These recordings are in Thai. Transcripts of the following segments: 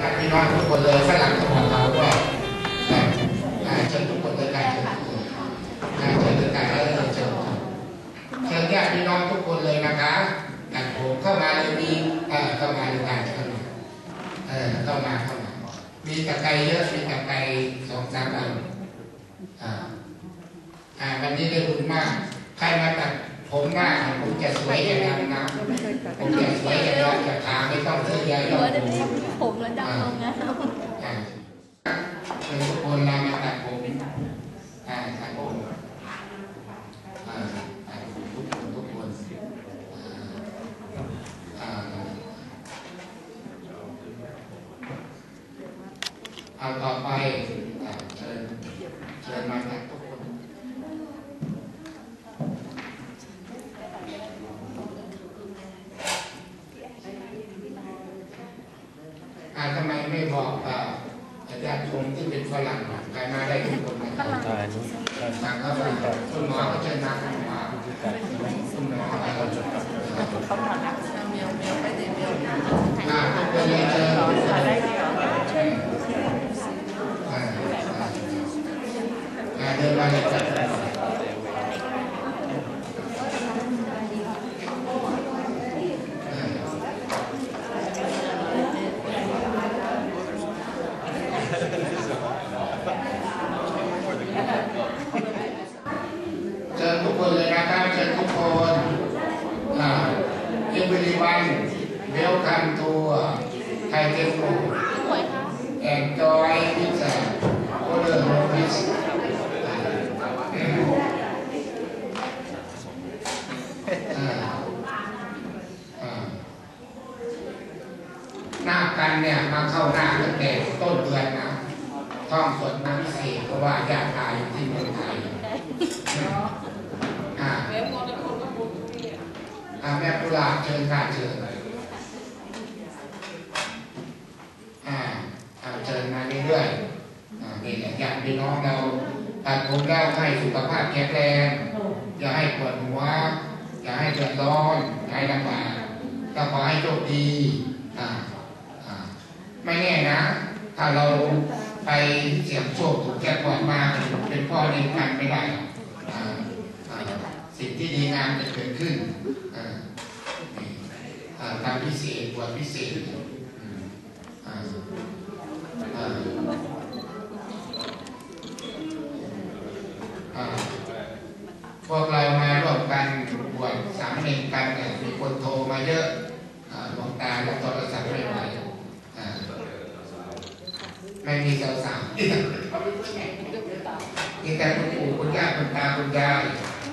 ญาติพี่น้องทุกคนเลยฝรั่งก็บอกเราว่าเอ่ออ่าเชิญทุกคนเลยกันเชิญทุกคนอ่าเชิญทุกคนแล้วเชิญเชิญเชิญญาติพี่น้องทุกคนเลยนะคะอ่ผมเข้ามาเลยมีเอ่อเข้ามาเลยกันเข้ามาเออเข้ามาเข้ามา มีตะไคร้เยอะมีตะไคร้สองสามอันอ่าอ่าวันนี้ได้บุญมาก ใครมาตัดผมหน้าผมจะสวยอย่างนั้นนะผมจะสวยอย่างนั้นจะขาไม่ต้องซื้อยาหหรืรอกว่าจะ ผมแล้วดำลงนะอ่าเป็นทุกคนเรามาตัดผมอ่าตัดผมอ่าตัดผมทุกคนทุกคนอ่าเอาต่อไปเชิญเชิญมาตัดทุกคน อ่าทำไมไม่บอกอ่าอาจารย์ชมที่เป็นฝรั่งอะใครมาได้ทุกคนนะตายนี่ทางเขาฝรั่งคุณหมอก็เชิญมาคุณหมอคุณหมออ่าอ่าทุกคนเลยเชิญอ่าอ่าเดินมาเลยจัดเชิญทุกคนเลยนะครับเชิญทุกคนอ่า everyone welcome to Thai Temple สวยค่ะ enjoy this uh, order of this อ่าอ่าหน้ากันเนี่ยมาเข้าหน้าตั้งแต่ต้นเดือนนะท่องสวดมนต์พิเศษเพราะว่าญาติตายอยู่ที่เมืองไทยอ่าอ่าแม่ปุราเชิญค่ะเชิญอ่าอ่าเชิญมาเรื่อยๆอ่านี่แหละญาติ พี่น้องเราตัดผมแล้วให้สุขภาพแข็งแรงอย่าให้ปวดหัวอย่าให้เดือดร้อนอย่าให้ลำบากก็ขอให้โชคดีอ่าอ่าไม่แน่นะ ถ้าเราไปเสี่ยงโชคถูกแจ็คพอตมาเป็นพ่อเลี้ยงกันไม่ได้อ่าอ่าสิ่งที่ดีงามจะเกิดขึ้นอ่านี่อ่าทำพิเศษบวชพิเศษอืมอ่าอ่าอ่า พวกเรามาร่วมกันบวชสามเณรกันเนี่ยมีคนโทรมาเยอะอ่าหลวงตาและโทรศัพท์ไม่ไหวอ่า ไม่มีสาวสาวๆมีแต่คุณปู่คุณย่าคุณตาคุณยาย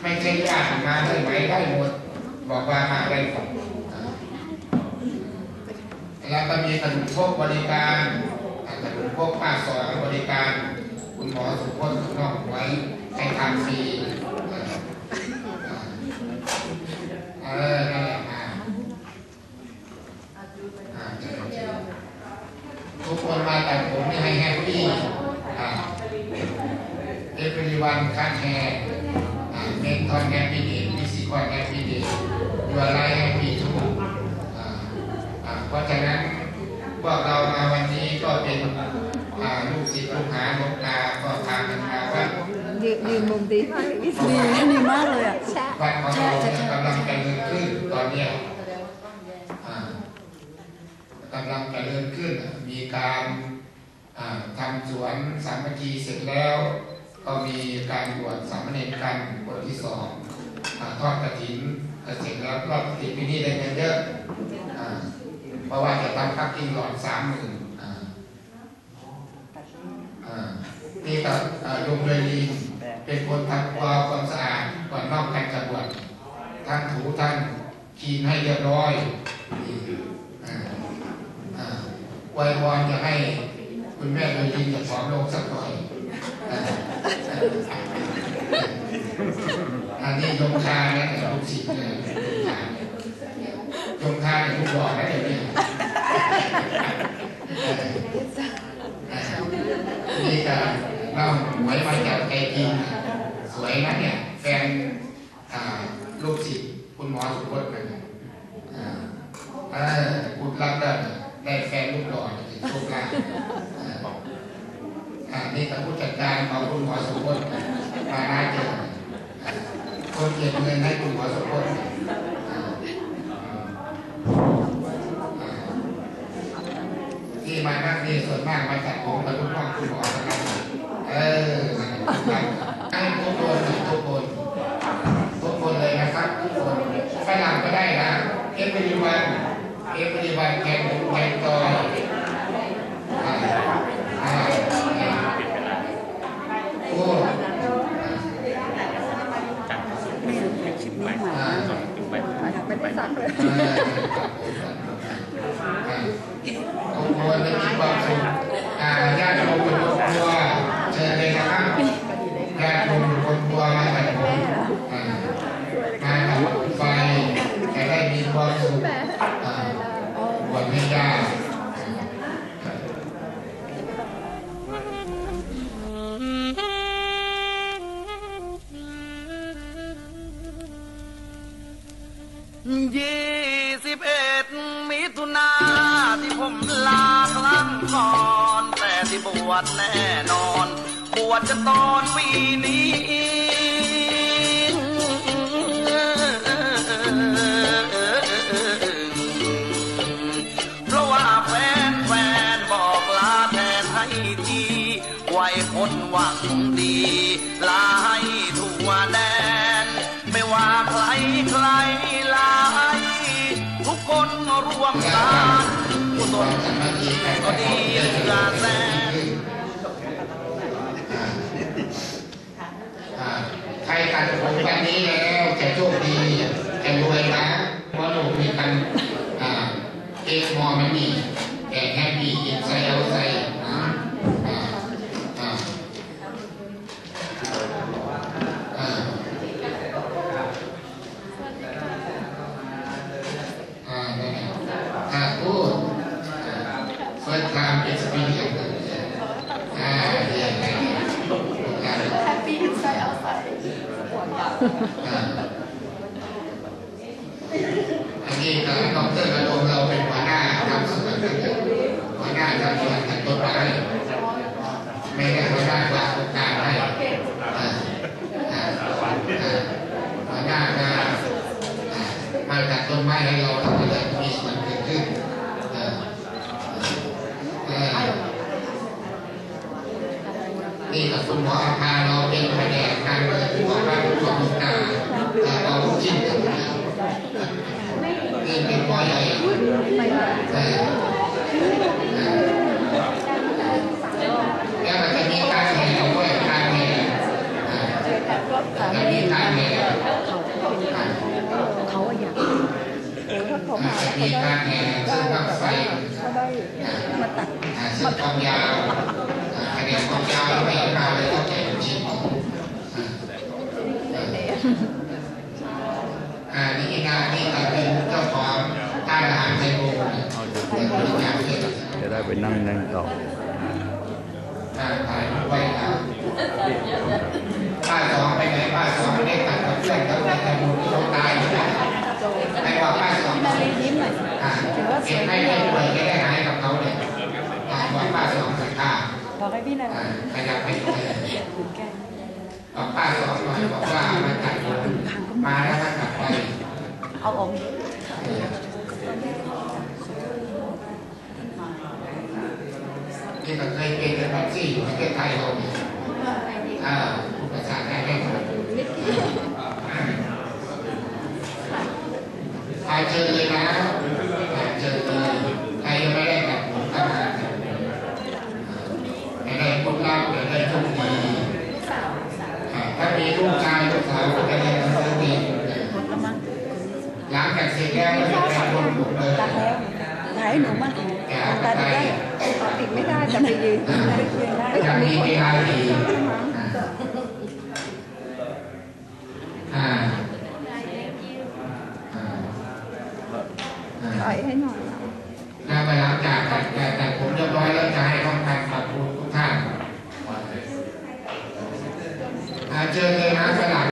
ไม่ใช่ญาติมาได้ไหมได้หมด บอกว่ามาได้หมดอ่าแล้วก็มีขนมพกบริการอ่าขนมพกป้าสอนบริการ คุณหมอสุพจน์คุณน้องไว้ให้ทานฟรีอ่า เออนั่นแหละอ่าอ่าเชิญเชิญทุกคนมาแต่งผมนี่ให้แฮปปี้อ่า everyone can have อ่า make on happy day physical happy day your life happy too เพราะฉะนั้นพวกเรามาวันนี้ก็เป็นลูกศิษย์ลูกหาลวงตาก็พางกันมาว่ายืนยืนมุมดีมากดีดีมากเลยอะวัดของเรากำลังเจริญขึ้นตอนนี้กำลังเจริญขึ้นมีการทำสวนสามัคคีเสร็จแล้ว ก็มีการบวชสามเณรกันบทที่สองทอดกระถินก็เสร็จแล้วรอบกระถินปีนี้ได้เงินเยอะเพราะว่าจะทำพักกินหลอดสามหมื่นนี่ก็อ่าโยมเลยลีนเป็นคนทำความความสะอาดก่อนนอกการจะบวชท่านถูท่านคีนให้เรียบร้อยนี่อ่าอ่าไว้วอนจะให้คุณแม่เลยยินจะผอมลงสักหน่อย แฟนลูกศิษย์คุณหมอสุพจน์ไปเนี่ยคุณรักได้ได้แฟนลูกหล่อถึงโชคลาภนี่กับผู้จัดการของคุณหมอสุพจน์มาหน้าเจอคนเก็บเงินให้คุณหมอสุพจน์ที่มานั่งนี่ส่วนมากมาจากผมกับคุณพ่อคุณหมอเออ เอฟวีวั ยี่สิบเอ็ดมิถุนาที่ผมลาครั้งก่อน แต่ที่บวชแน่นอน บวชจะตอนปีนี้เพราะว่าแฟนแฟนบอกลาแทนให้ทีไว้คนหวังดี กุศลก็ดีเหลือแสนอ่าใครตัดผมวันนี้แล้วจะโชคดีจะรวยนะเพราะหนูมีกันอ่าเอกมอมันมีแต่แฮปปี้อินไซด์เอาไซด์อ่าอ่าอ่าอ่าอ่านั่นแหละอ่าพูด first time experience อ่าเรียนไปอ่า Happy inside outside อันนี้ทางดรกระดมเราเป็นหัวหน้าทำสวนกันอยู่หัวหน้าทำสวนกันต้นไม้ไม่ได้หัวหน้าวางโครงการให้หัวหน้ามาอ่ามาตัดต้นไม้ให้เราทำให้เรามีสวนเกิดขึ้นเออเออนี่กับคุณหมออาภาเราเป็นแผนการเงินที่บอกว่าทุกคนตาแต่เราทุกชิ้นกันนะนี่เป็นหมอใหญ่ไม่แล้วมันจะมีการแห่ด้วยการแห่อ่าสาจะมีการแห่เขาอะอยากโอ้ถ้าเขามาจะเขามีได้การแห่ซึ่งต้องใส่เขาได้มาตัดอ่าซึ่งความยาวอ่าคะแนนความยาวไม่มาเลยต้องแข่งชิ้นอ่าอ่านี่งานนี่ก็เป็นเจ้าของร้านอาหารไทยโบราณเป็นบริการเกี่ยวกับ จะได้ไป นั่งนั่งต่อถ่ายรูปไว้ครับป้าสองไปไหนป้าสองไม่ได้ตัดกับเพื่อนเขาแต่ทำบุญเขาตายอยู่นะไม่ว่าป้าสองนาลียิ้มหน่อยถือว่าสวยให้ได้เรวยจะได้หายกับเขาเนี่ยอ่าว่าป้าสองสักาบอกให้พี่นาอ่าลีขยับไปถึงแกบอกป้าสองหน่อยบอกว่ามาตัดผมมาแล้วมากลับไปเอาอ ที่ก็เคยเป็นในแบบซี่อยู่ประเทศไทยเราเนี่ยอ่าภาษาไทยได้หมดอาเชิญเลยนะอ่าเชิญเลยใครยังไม่ได้ตัดผมก็มาจะได้พบรักจะได้โชคดีอ่าถ้ามีลูกชายลูกสาวก็จะได้ทำเรียนหลังจากเสร็จแล้วก็จะไปรวมกลุ่มเลยตัดแล้วถ่ายห้หนูมั่งตัดได้ ไม่ได้จะไปยืนไม่ได้อย่างมีมีคนเวลาดี